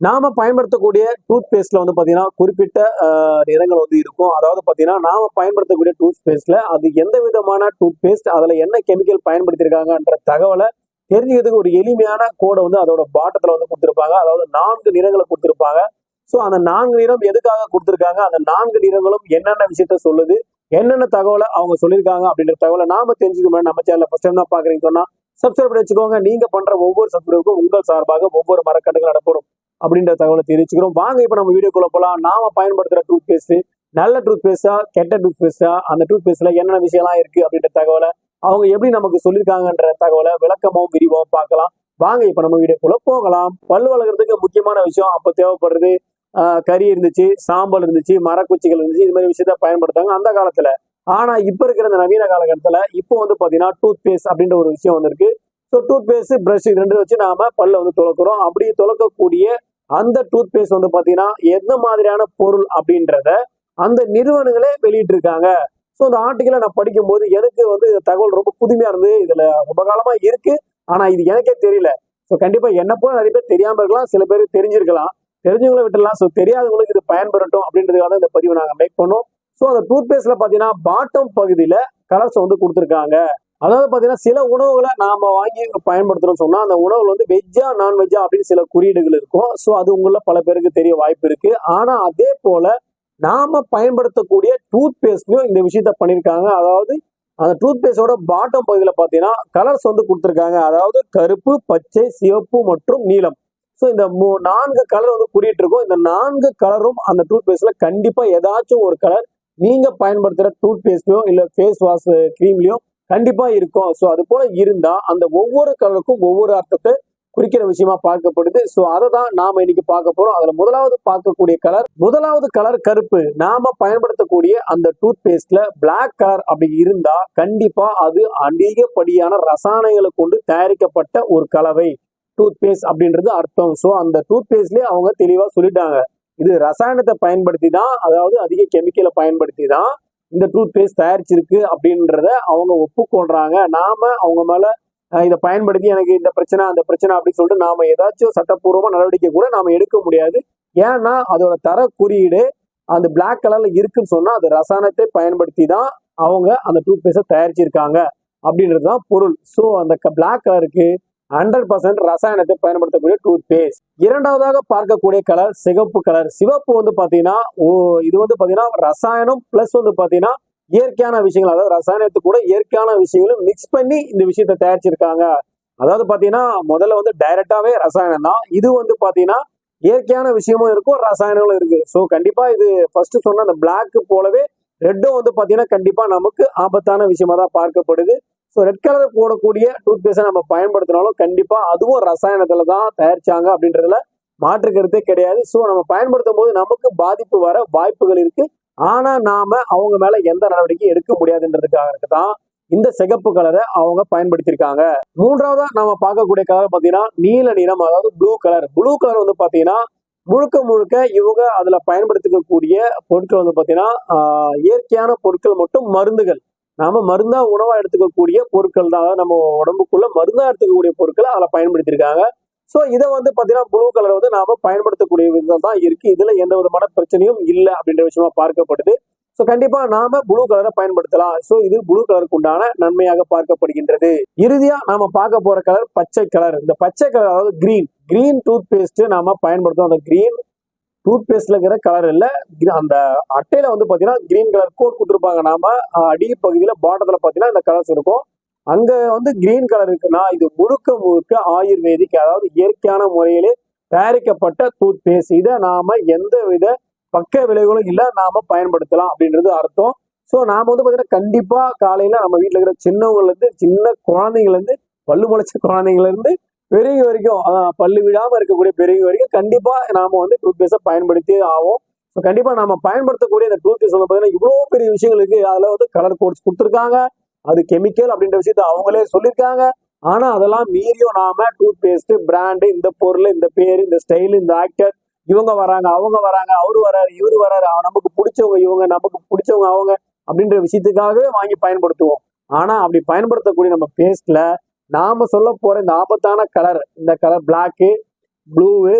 நாம பயன்படுத்தக்கூடிய டூத் பேஸ்ட்ல வந்து பாத்தீங்கன்னா குறிப்பிட்ட நிறங்கள் வந்து இருக்கும். அதாவது பாத்தீங்கன்னா நாம பயன்படுத்தக்கூடிய டூத் பேஸ்ட்ல அது எந்த விதமான டூத் பேஸ்ட் அதுல என்ன கெமிக்கல் பயன்படுத்தியிருக்காங்கன்ற தகவலை தெரிஞ்சுக்கிறதுக்கு ஒரு எளிமையான கோடை வந்து அதோட பாட்டத்துல வந்து கொடுத்துருப்பாங்க. அதாவது நான்கு நிறங்களை கொடுத்துருப்பாங்க. ஸோ அந்த நான்கு நிறம் எதுக்காக கொடுத்துருக்காங்க? அந்த நான்கு நிறங்களும் என்னென்ன விஷயத்த சொல்லுது? என்னென்ன தகவலை அவங்க சொல்லியிருக்காங்க? அப்படின்ற தகவலை நாம தெரிஞ்சுக்கணும் நம்ம சேனல் ஃபர்ஸ்ட் டைம் தான் பாக்குறீங்க சொன்னா சப்ஸ்கிரைப் பண்ணி வச்சுக்கோங்க. நீங்க பண்ற ஒவ்வொரு சப்ஸ்கிரைபுக்கும் உங்கள் சார்பாக ஒவ்வொரு மரக்கட்டுகள் நடப்படும் அப்படின்ற தகவலை தெரிவிச்சுக்கிறோம். வாங்க இப்போ நம்ம வீடியோக்குள்ள போகலாம் நாம பயன்படுத்துகிற டூத் பேஸ்ட் நல்ல டூத் பேஸ்டா கெட்ட டூத் பேஸ்டா அந்த டூத் பேஸ்ட்ல என்னென்ன விஷயம்லாம் இருக்கு அப்படின்ற தகவலை அவங்க எப்படி நமக்கு சொல்லியிருக்காங்கன்ற தகவலை விளக்கமும் விரிவாகவும் பார்க்கலாம். வாங்க இப்ப நம்ம வீடியோக்குள்ள போகலாம். பல் வளர்க்கறதுக்கு முக்கியமான விஷயம் அப்போ தேவைப்படுறது கறி இருந்துச்சு சாம்பல் இருந்துச்சு மரக்குச்சிகள் இருந்துச்சு இது மாதிரி விஷயத்த பயன்படுத்தாங்க அந்த காலத்துல. ஆனா இப்ப இருக்கிற இந்த நவீன காலகட்டத்துல இப்போ வந்து பாத்தீங்கன்னா டூத் பேஸ்ட் அப்படின்ற ஒரு விஷயம் வந்திருக்கு. ஸோ டூத் பேஸ்ட் இது ரெண்டு வச்சு நாம பல்ல வந்து துளக்குறோம். அப்படி துளக்கக்கூடிய அந்த டூத் பேஸ்ட் வந்து பாத்தீங்கன்னா எந்த மாதிரியான பொருள் அப்படின்றத அந்த நிறுவனங்களே வெளியிட்டு இருக்காங்க ஸோ அந்த ஆர்டிக்கலை நான் படிக்கும்போது எனக்கு வந்து இந்த தகவல் ரொம்ப புதுமையா இருந்து இதுல ரொம்ப காலமா இருக்கு. ஆனா இது எனக்கே தெரியல. ஸோ கண்டிப்பா என்ன போல நிறைய பேர் தெரியாம இருக்கலாம். சில பேர் தெரிஞ்சிருக்கலாம். தெரிஞ்சவங்களை விட்டுலாம். ஸோ தெரியாதவங்களுக்கு இது பயன்பெறட்டும் அப்படின்றதுக்காக தான் இந்த பதிவை நாங்கள் மேக் பண்ணோம். ஸோ அந்த டூத் பேஸ்ட்ல பார்த்தீங்கன்னா பாட்டம் பகுதியில கலர்ஸ் வந்து கொடுத்துருக்காங்க. அதாவது பார்த்தீங்கன்னா சில உணவுகளை நாம் வாங்கி பயன்படுத்துகிறோம் சொன்னால் அந்த உணவுகள் வந்து வெஜ்ஜா நான்வெஜ்ஜா அப்படின்னு சில குறியீடுகள் இருக்கும் ஸோ அது உங்களில் பல பேருக்கு தெரிய வாய்ப்பு இருக்கு. ஆனால் அதே போல நாம பயன்படுத்தக்கூடிய டூத் பேஸ்ட்லயும் இந்த விஷயத்த பண்ணியிருக்காங்க அதாவது அந்த டூத் பேஸ்டோட பாட்டம் பகுதியில் பார்த்தீங்கன்னா கலர்ஸ் வந்து கொடுத்துருக்காங்க. அதாவது கருப்பு பச்சை சிவப்பு மற்றும் நீலம். ஸோ இந்த மூ நான்கு கலர் வந்து குறியிட்டுருக்கும் இந்த நான்கு கலரும் அந்த டூத் பேஸ்டில் கண்டிப்பாக ஏதாச்சும் ஒரு கலர் நீங்கள் பயன்படுத்துகிற டூத் பேஸ்ட்லயோ இல்லை ஃபேஸ் வாஷ் கிரீம்லயோ கண்டிப்பா இருக்கும். ஸோ அது போல இருந்தா அந்த ஒவ்வொரு கலருக்கும் ஒவ்வொரு அர்த்தத்தை குறிக்கிற விஷயமா பார்க்கப்படுது. ஸோ அதை தான் நாம இன்னைக்கு பார்க்க போறோம். அதுல முதலாவது பார்க்கக்கூடிய கலர் முதலாவது கலர் கருப்பு. நாம பயன்படுத்தக்கூடிய அந்த டூத் பேஸ்ட்ல பிளாக் கலர் அப்படி இருந்தா கண்டிப்பா அது அதிகப்படியான ரசாயனங்களை கொண்டு தயாரிக்கப்பட்ட ஒரு கலவை. டூத் பேஸ்ட் அப்படின்றது அர்த்தம். ஸோ அந்த டூத் பேஸ்ட்லயே அவங்க தெளிவா சொல்லிட்டாங்க. இது ரசாயனத்தை பயன்படுத்தி தான் அதாவது அதிக கெமிக்கலை பயன்படுத்தி தான் இந்த டூத் பேஸ்ட் தயாரிச்சிருக்கு அப்படின்றத அவங்க ஒப்புக்கொள்றாங்க. நாம அவங்க மேல இதை பயன்படுத்தி எனக்கு இந்த பிரச்சனை அந்த பிரச்சனை அப்படின்னு சொல்லிட்டு நாம ஏதாச்சும் சட்டப்பூர்வமா நடவடிக்கை கூட நாம எடுக்க முடியாது. ஏன்னா அதோட தர குறியீடு அந்த பிளாக் கலர்ல இருக்குன்னு சொன்னா அது ரசாயனத்தை பயன்படுத்தி தான் அவங்க அந்த டூத் பேஸ்ட்டை தயாரிச்சிருக்காங்க அப்படின்றது தான் பொருள். ஸோ அந்த பிளாக் கலருக்கு ஹண்ட்ரட் பர்சன்ட் ரசாயனத்தை பயன்படுத்தக்கூடிய டூத் பேஸ்ட் இரண்டாவதாக பார்க்கக்கூடிய கலர் சிகப்பு கலர் சிவப்பு வந்து பார்த்தீங்கன்னா ஓ இது வந்து பார்த்தீங்கன்னா ரசாயனம் பிளஸ் வந்து பார்த்தீங்கன்னா இயற்கையான விஷயங்கள். அதாவது ரசாயனத்து கூட இயற்கையான விஷயங்களும் மிக்ஸ் பண்ணி இந்த விஷயத்தை தயாரிச்சிருக்காங்க. அதாவது பார்த்தீங்கன்னா முதல்ல வந்து டைரக்டாவே ரசாயனம் தான். இது வந்து பார்த்தீங்கன்னா இயற்கையான விஷயமும் இருக்கும் ரசாயனங்களும் இருக்கு. ஸோ கண்டிப்பா இது ஃபர்ஸ்ட் சொன்ன அந்த பிளாக் போலவே ரெட்டும் வந்து பார்த்தீங்கன்னா கண்டிப்பா நமக்கு ஆபத்தான விஷயமா தான் பார்க்கப்படுது. ஸோ ரெட் கலர் போடக்கூடிய டூத் பேஸ்ட்டை நம்ம பயன்படுத்தினாலும் கண்டிப்பா அதுவும் ரசாயனத்துல தான் தயாரிச்சாங்க அப்படின்றதுல மாற்று கருத்தே கிடையாது. ஸோ நம்ம பயன்படுத்தும் போது நமக்கு பாதிப்பு வர வாய்ப்புகள் இருக்கு. ஆனா நாம அவங்க மேல எந்த நடவடிக்கையும் எடுக்க முடியாதுன்றதுக்காக தான் இந்த சிகப்பு கலரை அவங்க பயன்படுத்தியிருக்காங்க. மூன்றாவதா நாம பார்க்கக்கூடிய கலர் பார்த்தீங்கன்னா நீல நிறம் அதாவது ப்ளூ கலர் ப்ளூ கலர் வந்து பார்த்தீங்கன்னா முழுக்க முழுக்க இவங்க அதுல பயன்படுத்திக்கக்கூடிய பொருட்கள் வந்து பார்த்தீங்கன்னா இயற்கையான பொருட்கள் மட்டும் மருந்துகள். நாம மருந்தா உணவா எடுத்துக்கக்கூடிய பொருட்கள் தான். நம்ம உடம்புக்குள்ள மருந்தா எடுத்துக்கக்கூடிய பொருட்களை அதில் பயன்படுத்தியிருக்காங்க. ஸோ இதை வந்து பார்த்தீங்கன்னா ப்ளூ கலர் வந்து நாம பயன்படுத்தக்கூடிய விதம் தான் இருக்கு. இதுல எந்த விதமான பிரச்சனையும் இல்லை அப்படின்ற விஷயமா பார்க்கப்படுது. ஸோ கண்டிப்பா நாம ப்ளூ கலரை பயன்படுத்தலாம். ஸோ இது ப்ளூ கலருக்கு உண்டான நன்மையாக பார்க்கப்படுகின்றது. இறுதியா நாம பார்க்க போற கலர் பச்சை கலர் இந்த பச்சை கலர் அதாவது கிரீன் கிரீன் டூத் பேஸ்ட் நாம பயன்படுத்தும் அந்த கிரீன் டூத் பேஸ்ட்ல இருக்கிற கலர் இல்லை. அந்த அட்டையில வந்து பார்த்தீங்கன்னா கிரீன் கலர் கோட் கொடுத்துருப்பாங்க. நாம அடி பகுதியில் பாட்டத்தில் பார்த்தீங்கன்னா இந்த கலர்ஸ் இருக்கும். அங்க வந்து கிரீன் கலர் இருக்குன்னா இது முழுக்க முழுக்க ஆயுர்வேதிக் அதாவது இயற்கையான முறையிலே தயாரிக்கப்பட்ட டூத் பேஸ்ட் இதை நாம எந்த வித பக்க விளைவுகளும் இல்லை நாம பயன்படுத்தலாம் அப்படின்றது அர்த்தம். ஸோ நாம வந்து பார்த்தீங்கன்னா கண்டிப்பா காலையில நம்ம வீட்டில் இருக்கிற சின்னவங்கலேருந்து சின்ன குழந்தைங்கள்ல இருந்து பல்லு முளைச்ச குழந்தைங்கள்ல பெருகி வரைக்கும் பல்லு விடாம இருக்கக்கூடிய பெருகி வரைக்கும் கண்டிப்பா நாம வந்து டூத் பேஸ்ட்டை பயன்படுத்தி ஆகும் ஸோ கண்டிப்பா நாம பயன்படுத்தக்கூடிய இந்த டூத் பேஸ்ட் பார்த்தீங்கன்னா இவ்வளோ இவ்வளவு பெரிய விஷயங்கள் இருக்கு. அதுல வந்து கலர் கோட்ஸ் கொடுத்துருக்காங்க. அது கெமிக்கல் அப்படின்ற விஷயத்த அவங்களே சொல்லியிருக்காங்க. ஆனா அதெல்லாம் மீறியும் நாம டூத் பேஸ்ட் பிராண்டு இந்த பொருள் இந்த பேர் இந்த ஸ்டைல் இந்த ஆக்டர் இவங்க வராங்க அவங்க வராங்க அவரு வராரு இவரு வராரு நமக்கு பிடிச்சவங்க இவங்க நமக்கு பிடிச்சவங்க அவங்க அப்படின்ற விஷயத்துக்காகவே வாங்கி பயன்படுத்துவோம். ஆனா அப்படி பயன்படுத்தக்கூடிய நம்ம பேஸ்ட்ல நாம சொல்ல போற இந்த ஆபத்தான கலர் இந்த கலர் பிளாக்கு ப்ளூவு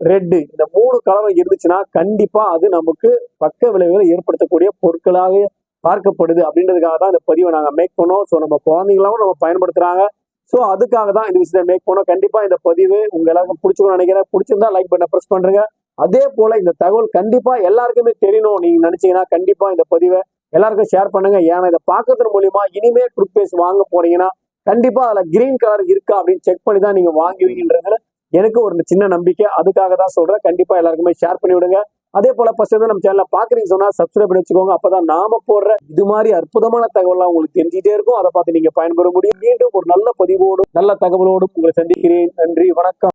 ரெட்டு இந்த மூணு கலவை இருந்துச்சுன்னா கண்டிப்பா அது நமக்கு பக்க விளைவுகளை ஏற்படுத்தக்கூடிய பொருட்களாக பார்க்கப்படுது அப்படின்றதுக்காக தான் இந்த பதிவை நாங்கள் மேக் பண்ணோம். ஸோ நம்ம குழந்தைங்களாவும் நம்ம பயன்படுத்துறாங்க. ஸோ அதுக்காக தான் இந்த விஷயத்தை மேக் பண்ணோம். கண்டிப்பா இந்த பதிவு உங்க எல்லாருக்கும் பிடிச்சிக்கணும்னு நினைக்கிறேன். பிடிச்சிருந்தா லைக் பண்ண ப்ரெஸ் பண்ணுறேங்க அதே போல இந்த தகவல் கண்டிப்பா எல்லாருக்குமே தெரியணும். நீங்க நினைச்சீங்கன்னா கண்டிப்பா இந்த பதிவை எல்லாருக்கும் ஷேர் பண்ணுங்க. ஏன்னா இதை பார்க்கறது மூலியமா இனிமே டூத் பேஸ் வாங்க போறீங்கன்னா கண்டிப்பா அதுல கிரீன் கலர் இருக்கா அப்படின்னு செக் பண்ணி தான் நீங்க வாங்குவீங்கன்றதுல எனக்கு ஒரு சின்ன நம்பிக்கை. அதுக்காக தான் சொல்றேன். கண்டிப்பா எல்லாருக்குமே ஷேர் பண்ணி விடுங்க. அதே போல ஃபர்ஸ்ட் வந்து நம்ம சேனல பாக்குறீங்க சொன்னா சப்ஸ்கிரைப் பண்ணி வச்சுக்கோங்க. அப்பதான் நாம போடுற இது மாதிரி அற்புதமான தகவல்லாம் உங்களுக்கு தெரிஞ்சுட்டே இருக்கும். அதை பார்த்து நீங்க பயன்பெற முடியும். மீண்டும் ஒரு நல்ல பதிவோடும் நல்ல தகவலோடும் உங்களை சந்திக்கிறேன். நன்றி வணக்கம்.